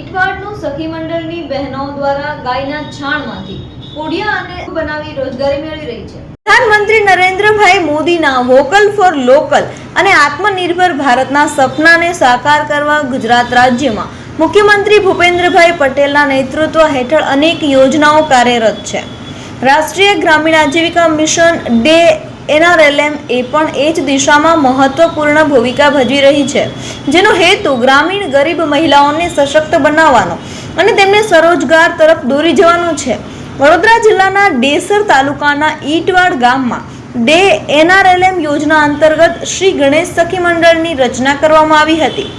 ઇટવાડનું સખી મંડળની બહેનો દ્વારા ગાયના છાણમાંથી કોડિયા અને બનાવી રોજગારી મેળવી રહી છે. પ્રધાનમંત્રી નરેન્દ્રભાઈ મોદીના વોકલ ફોર લોકલ અને આત્મનિર્ભર ભારતના સપનાને સાકાર કરવા ગુજરાત રાજ્યમાં મુખ્યમંત્રી ભૂપેન્દ્રભાઈ પટેલના નેતૃત્વ હેઠળ અનેક યોજનાઓ કાર્યરત છે. રાષ્ટ્રીય ગ્રામીણ આજીવિકા મિશન ડે એનઆરએલએમ એ પણ એ જ દિશામાં મહત્વપૂર્ણ ભૂમિકા ભજવી રહી છે, જેનો હેતુ ગ્રામીણ ગરીબ મહિલાઓને સશક્ત બનાવવાનો અને તેમને સ્વરોજગાર તરફ દોરી જવાનો છે. વડોદરા જિલ્લાના ડેસર તાલુકાના ઈટવાડ ગામમાં ડે એનઆરએલએમ યોજના અંતર્ગત શ્રી ગણેશ સખી મંડળની રચના કરવામાં આવી હતી.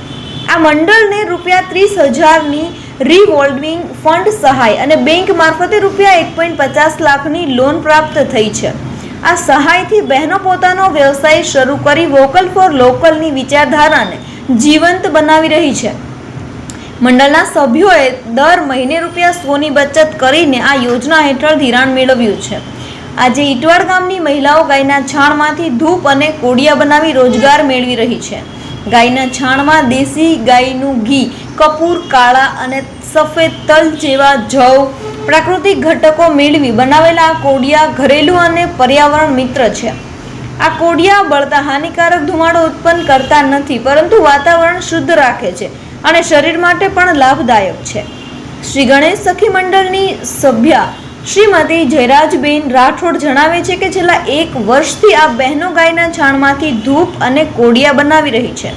આ મંડળને રૂપિયા ત્રીસ હજારની રિવોલ્વિંગ ફંડ સહાય અને બેંક મારફતે રૂપિયા એક પોઈન્ટ પચાસ લાખની લોન પ્રાપ્ત થઈ છે. આ સહાયથી બહેનો પોતાનો વ્યવસાય શરૂ કરી વોકલ ફોર લોકલની વિચારધારાને જીવંત બનાવી રહી છે. મંડળના સભ્યોએ દર મહિને રૂપિયા સોની બચત કરીને આ યોજના હેઠળ ધિરાણ મેળવ્યું છે. આજે ઇટવાડ ગામની મહિલાઓ ગાયના છાણમાંથી ધૂપ અને કોડિયા બનાવી રોજગાર મેળવી રહી છે. ગાયના છાણમાં દેશી ગાયનું ઘી, કપૂર, કાળા અને સફેદ તલ જેવા જવ પ્રાકૃતિક ઘટકો મેળવી બનાવેલા આ કોડિયા ઘરેલું અને પર્યાવરણ મિત્ર છે. આ કોડિયા બળતા હાનિકારક ધુમાડો ઉત્પન્ન કરતા નથી, પરંતુ વાતાવરણ શુદ્ધ રાખે છે અને શરીર માટે પણ લાભદાયક છે. શ્રી ગણેશ સખી મંડળની સભ્ય શ્રીમતી જયરાજબેન રાઠોડ જણાવે છે કે છેલ્લા એક વર્ષથી આ બહેનો ગાયના છાણમાંથી ધૂપ અને કોડિયા બનાવી રહી છે.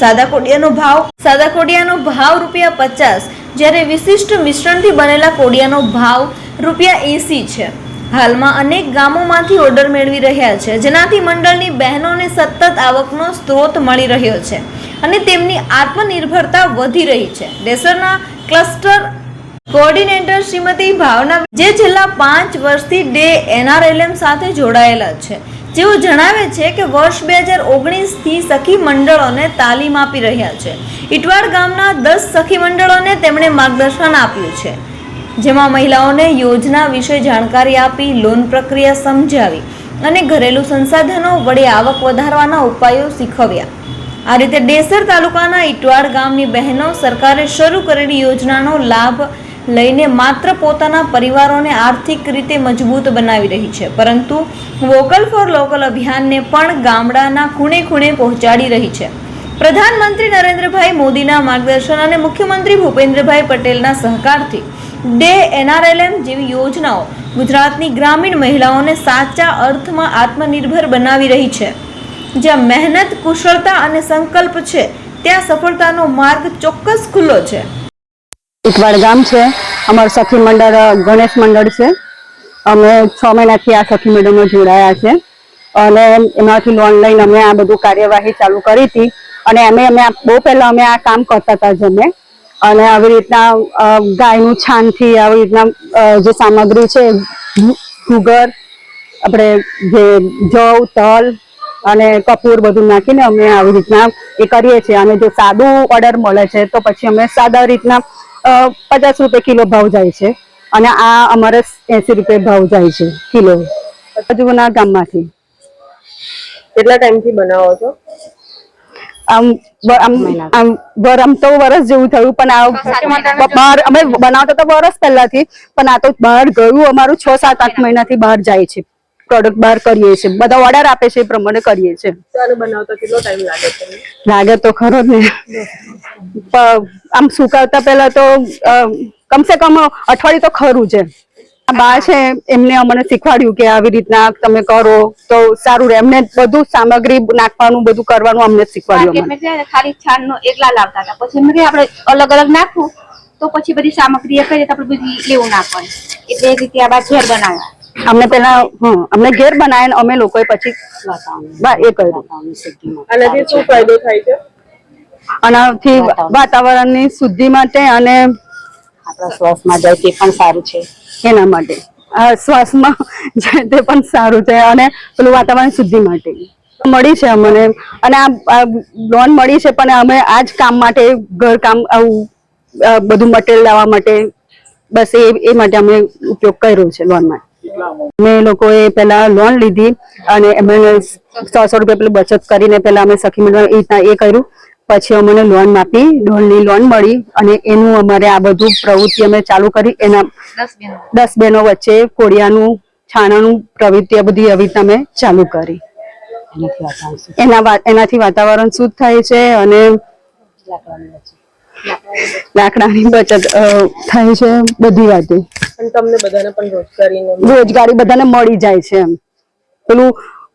સાદા કોડિયાનો ભાવ સાદા કોડિયાનો ભાવ રૂપિયા પચાસ જ્યારે વિશિષ્ટ મિશ્રણથી બનેલા કોડિયાનો ભાવ રૂપિયા એંસી છે. હાલમાં અનેક ગામોમાંથી ઓર્ડર મેળવી રહ્યા છે. જેનાથી મંડળની બહેનોને સતત આવકનો સ્ત્રોત મળી રહ્યો છે અને તેમની આત્મનિર્ભરતા વધી રહી છે. ડેસરના ક્લસ્ટર કોઓર્ડિનેટર શ્રીમતી ભાવના જે છેલ્લા પાંચ વર્ષથી ડે એનઆરએલએમ સાથે જોડાયેલા છે. જેઓ જણાવે છે કે વર્ષ બે હજાર ઓગણીસથી સખી મંડળોને તાલીમ આપી રહ્યા છે. ઇટવાડ ગામના દસ સખી મંડળોને તેમણે માર્ગદર્શન આપ્યું છે. જેમાં મહિલાઓને યોજના વિશે જાણકારી આપી, લોન પ્રક્રિયા સમજાવી અને ઘરેલું સંસાધનો વડે આવક વધારવાના ઉપાયો શીખવ્યા. આ રીતે ડેસર તાલુકાના ઇટવાડ ગામની બહેનો સરકારે શરૂ કરેલી યોજનાનો લાભ લઈને માત્ર પોતાના પરિવારોને આર્થિક રીતે મજબૂત બનાવી રહી છે. પરંતુ વોકલ ફોર લોકલ અભિયાનને પણ ગામડાના ખૂણે ખૂણે પહોંચાડી રહી છે. પ્રધાનમંત્રી નરેન્દ્રભાઈ મોદીના માર્ગદર્શન અને મુખ્યમંત્રી ભૂપેન્દ્રભાઈ પટેલના સહકારથી ડે એનઆરએલએમ જેવી યોજનાઓ ગુજરાતની ગ્રામીણ મહિલાઓને સાચા અર્થમાં આત્મનિર્ભર બનાવી રહી છે. જ્યાં મહેનત, કુશળતા અને સંકલ્પ છે, ત્યાં સફળતાનો માર્ગ ચોક્કસ ખુલ્લો છે. ઇકવાડ ગામ છે. અમારું સખી મંડળ ગણેશ મંડળ છે. અમે છ મહિનાથી આ સખી મંડળમાં જોડાયા છે. અને એમાંથી લોન લઈને અમે આ બધું કાર્યવાહી ચાલુ કરી હતી. અને અમે અમે બહુ પહેલા અમે આ કામ કરતા હતા જ અમે અને આવી રીતના ગાયનું છાનથી આવી રીતના જે સામગ્રી છે સુગર આપણે જે જવ, તલ અને કપૂર બધું નાખીને અમે આવી રીતના એ કરીએ છીએ. અને જો સાદું ઓર્ડર મળે છે, તો પછી અમે સાદા રીતના પચાસ રૂપિયા કિલો ભાવ જાય છે અને આ અમારે એસી રૂપિયા ભાવ જાય છે કિલો. બાજુના ગામમાંથી. કેટલા ટાઈમથી બનાવો છો? આમ આમ આમ તો વરસ જેવું થયું પણ આ બહાર અમે બનાવતા તો વરસ પહેલાથી પણ આ તો બહાર ગયું અમારું છ સાત આઠ મહિનાથી બહાર જાય છે. પ્રોડક્ટ બહાર કરીએ છીએ. બધા ઓર્ડર આપે છે એ પ્રમાણે કરીએ છીએ. બનાવતા કેટલો ટાઈમ લાગે છે? લાગે તો ખરો ને. આમ સુકાવતા પહેલા તો કમસે કમ અઠવાડિયું તો ખરું છે આ બા છે એમને અમને શીખવાડ્યું કે આવી રીતના તમે કરો તો સારું રહે. એમને બધું સામગ્રી નાખવાનું બધું કરવાનું અમને શીખવાડ્યું ખાલી છાણ નો એકલા લાવતા હતા પછી એમ કે આપણે અલગ અલગ નાખવું તો પછી બધી સામગ્રી એ કરીએ તો આપણે બધી લેવું નાખવાનું એટલે એ રીતે આ બા ઘેર બનાવ્યા. અમને પેલા અમને ઘેર બનાવ્યા ને અમે લોકોએ પછી એ કર્યું. આનાથી શું ફાયદો થાય છે? આનાથી વાતાવરણની શુદ્ધિ માટે અને આપણા શ્વાસમાં જાય તે પણ સારું છે. એના માટે. આ શ્વાસમાં જાય તે પણ સારું છે અને પેલું વાતાવરણ શુદ્ધિ માટે. મળી છે અમને. અને આ લોન મળી છે પણ અમે આ જ કામ માટે ઘર કામ આવું બધું મટેરિયલ લાવવા માટે બસ એ એ માટે અમે ઉપયોગ કર્યો છે લોન માટે અમે લોકોએ પેલા લોન લીધી અને એમને સો સો રૂપિયા પેલું બચત કરીને પેલા અમે સખી મંડળ એ રીતના એ કર્યું. પછી અમને લોન આપી ડોલની લોન મળી અને એનું અમારે આ બધું પ્રવૃત્તિ અમે ચાલુ કરી. એના દસ બેન બહેનો વચ્ચે કોડિયાનું છાણાનું પ્રવૃત્તિ આ બધી આવી રીતે અમે ચાલુ કરી. એના વા- એનાથી વાતાવરણ શુદ્ધ થાય છે અને લાકડાની બચત થાય છે બધી વાતે. તમને બધાને પણ રોજગારીને રોજગારી બધાને મળી જાય છે એમ. પેલું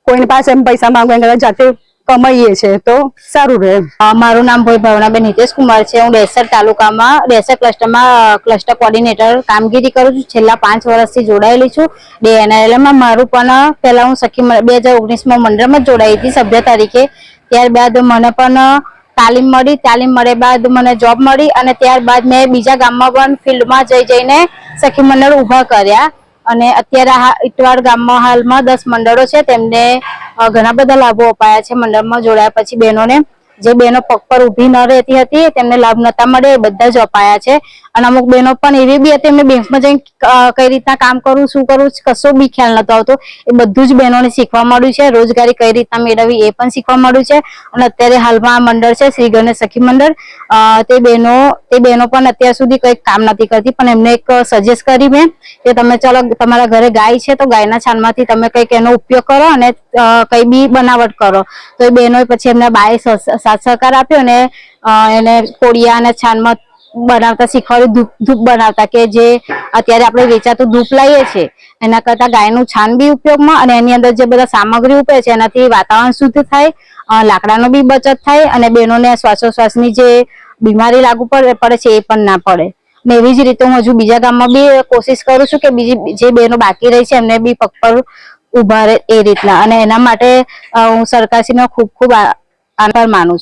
કોઈની પાસે એમ પૈસા માંગવા કરતા જાતે કમાઈએ છે તો સારું રહે. મારું નામ ભાઈ ભાવનાબેન હિતેશ કુમાર છે. હું ડેસર તાલુકામાં ડેસર ક્લસ્ટરમાં ક્લસ્ટર કોર્ડિનેટર કામગીરી કરું છું. છેલ્લા પાંચ વર્ષથી જોડાયેલી છું. ડીએનઆરએલમાં મારું પણ પહેલા હું સખી બે હજાર ઓગણીસમાં મંડળમાં જ જોડાઈ હતી સભ્ય તરીકે. ત્યારબાદ મને પણ તાલીમ મળી. તાલીમ મળ્યા બાદ મને જોબ મળી અને ત્યારબાદ મેં બીજા ગામમાં પણ ફિલ્ડમાં જઈ જઈને સખી મંડળ ઊભા કર્યા. અને અત્યારે ઇટવાડ ગામમાં હાલમાં દસ મંડળો છે. તેમને ઘણા બધા લાભો અપાયા છે મંડળમાં જોડાયા પછી બહેનોને. જે બહેનો પગ પર ઊભી ન રહેતી હતી, તેમને લાભ નતા મળે, એ બધા જ અપાયા છે. અને અમુક બહેનો પણ એવી બી હતી, એમને બેંકમાં જઈને કઈ રીતના કામ કરવું શું કરવું કશો બી ખ્યાલ નતો આવતો. એ બધું જ બહેનોને શીખવા મળ્યું છે. રોજગારી કઈ રીતના મેળવવી એ પણ શીખવા મળ્યું છે. અને અત્યારે હાલમાં આ મંડળ છે, શ્રી ગણેશ સખી મંડળ. તે બહેનો તે બહેનો પણ અત્યાર સુધી કઈ કામ નથી કરતી, પણ એમને એક સજેસ્ટ કરી મેં કે તમે ચાલો, તમારા ઘરે ગાય છે, તો ગાયના છાણમાંથી તમે કંઈક એનો ઉપયોગ કરો અને કંઈ બી બનાવટ કરો. તો એ બહેનોએ પછી એમને બાય સાથ સહકાર આપ્યો ને એને કોડિયા અને છાનમાં બનાવતા શીખવાડ્યું, ધૂપ ધૂપ બનાવતા કે જે અત્યારે આપણે વેચાતું ધૂપ લઈએ છીએ, એના કરતા ગાયનું છાણ બી ઉપયોગમાં અને એની અંદર જે બધા સામગ્રી ઉપે છે, એનાથી વાતાવરણ શુદ્ધ થાય લાકડાનો બી બચત થાય અને બહેનોને શ્વાસોશ્વાસની જે બીમારી લાગુ પડે છે એ પણ ના પડે. ને એવી જ રીતે હું હજુ બીજા ગામમાં બી કોશિશ કરું છું કે બીજી, જે બહેનો બાકી રહી છે, એમને બી પગ પર ઊભા રહે એ રીતના. અને એના માટે હું સરકારશ્રીનો ખૂબ ખૂબ આભાર માનું છું.